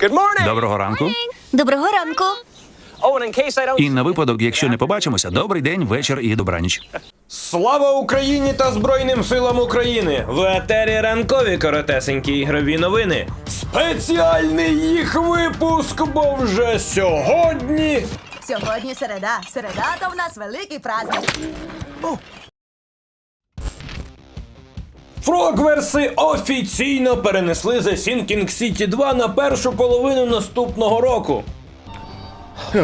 Good morning. Доброго ранку. Доброго ранку. Oh. І на випадок, якщо не побачимося, добрий день, вечір і добраніч. Слава Україні та Збройним силам України! В етері ранкові коротесенькі ігрові новини. Спеціальний їх випуск, бо вже сьогодні. Сьогодні середа. Середа то в нас великий праздник. Фрогверси офіційно перенесли The Sinking City 2 на першу половину наступного року.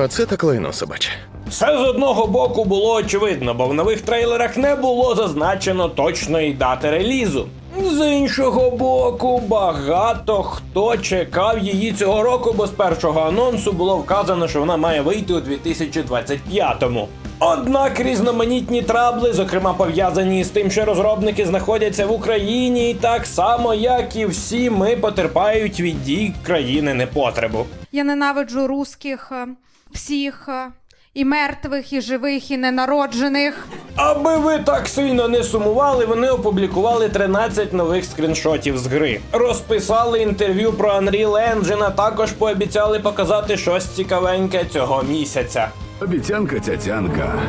Оце так лайно собаче. Це з одного боку було очевидно, бо в нових трейлерах не було зазначено точної дати релізу. З іншого боку, багато хто чекав її цього року, бо з першого анонсу було вказано, що вона має вийти у 2025-му. Однак різноманітні трабли, зокрема пов'язані з тим, що розробники знаходяться в Україні, і так само, як і всі ми потерпають від дій країни непотребу. Я ненавиджу русських е, всіх е, і мертвих, і живих, і ненароджених. Аби ви так сильно не сумували, вони опублікували 13 нових скріншотів з гри. Розписали інтерв'ю про Unreal Engine, а також пообіцяли показати щось цікавеньке цього місяця. Обіцянка цяцянка.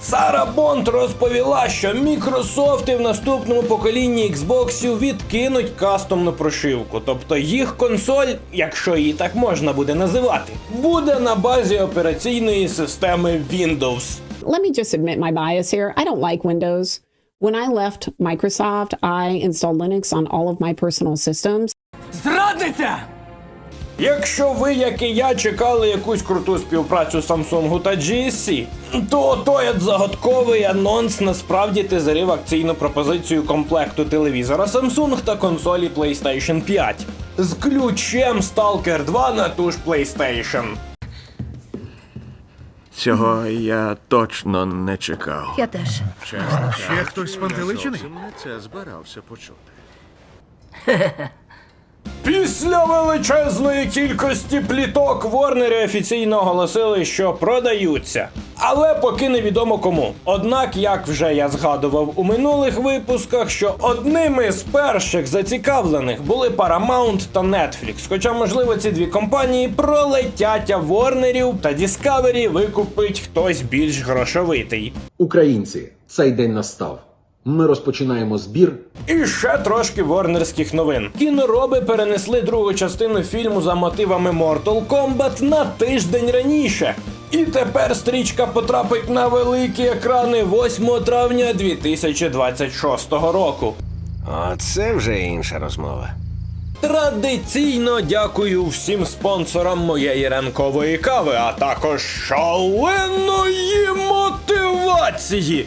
Сара Бонд розповіла, що Мікрософти в наступному поколінні Xboxів відкинуть кастомну прошивку, тобто їх консоль, якщо її так можна буде називати, буде на базі операційної системи Windows. Let me just admit my bias here. I don't like Windows. When I left Microsoft, I installed Linux on all of my personal systems. Якщо ви, як і я, чекали якусь круту співпрацю Samsung та GSC, то той загадковий анонс насправді тизерив акційну пропозицію комплекту телевізора Samsung та консолі PlayStation 5 з ключем Stalker 2 на ту ж PlayStation. Цього я точно не чекав. Я теж. Ще хтось спантеличений? Це збирався почути. Після величезної кількості пліток Ворнери офіційно оголосили, що продаються. Але поки невідомо кому. Однак, як вже я згадував у минулих випусках, що одними з перших зацікавлених були Paramount та Netflix. Хоча, можливо, ці дві компанії пролетять, а Ворнерів та Discovery викупить хтось більш грошовитий. Українці, цей день настав. Ми розпочинаємо збір І ще трошки ворнерських новин. Кінороби перенесли другу частину фільму за мотивами Mortal Kombat на тиждень раніше. І тепер стрічка потрапить на великі екрани 8 травня 2026 року. Оце вже інша розмова. Традиційно дякую всім спонсорам моєї ранкової кави, а також шаленої мотивації